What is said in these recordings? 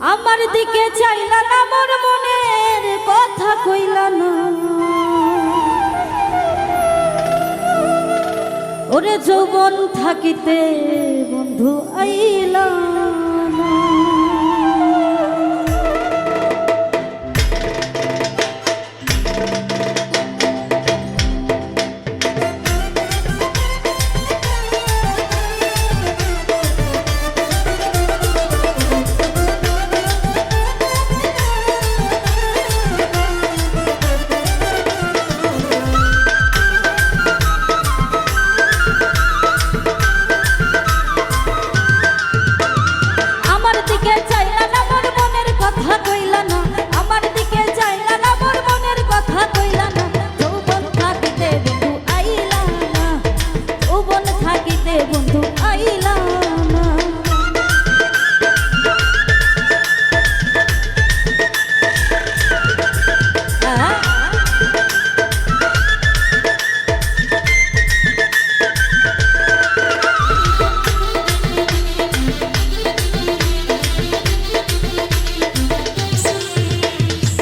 আমার দিকে চাইলা না মোর মনের কথা কইলা না। ওরে যৌবন থাকিতে বন্ধু আইলা।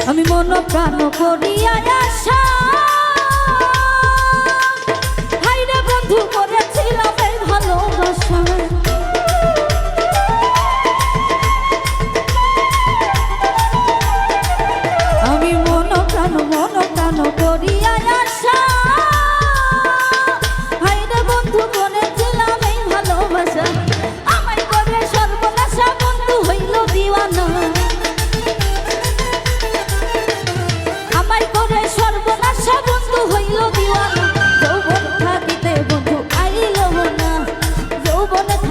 আমি মন প্রাণ করিয়া আশা। হাইরে বন্ধু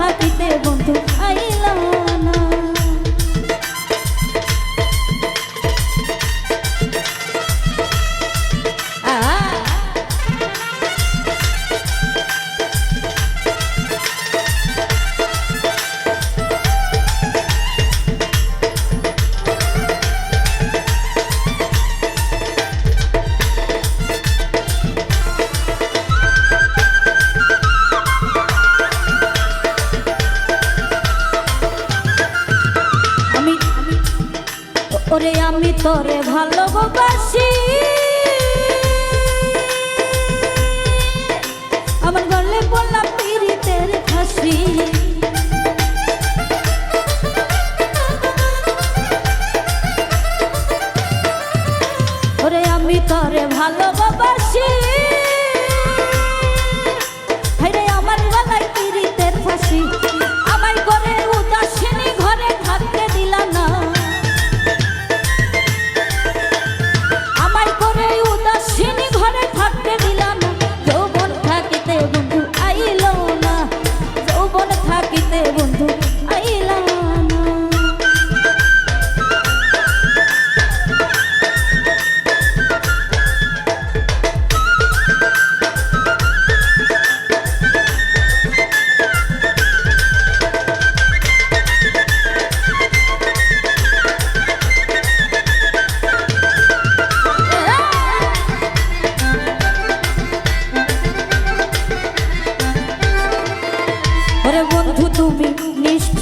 হাতিতে তোরে ভালোবাসা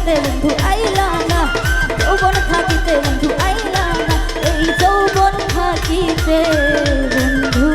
থাকিতে বন্ধু আইলা না। যৌবন থাকিতে বন্ধু আইলা এই যৌবন থাকিতে বন্ধু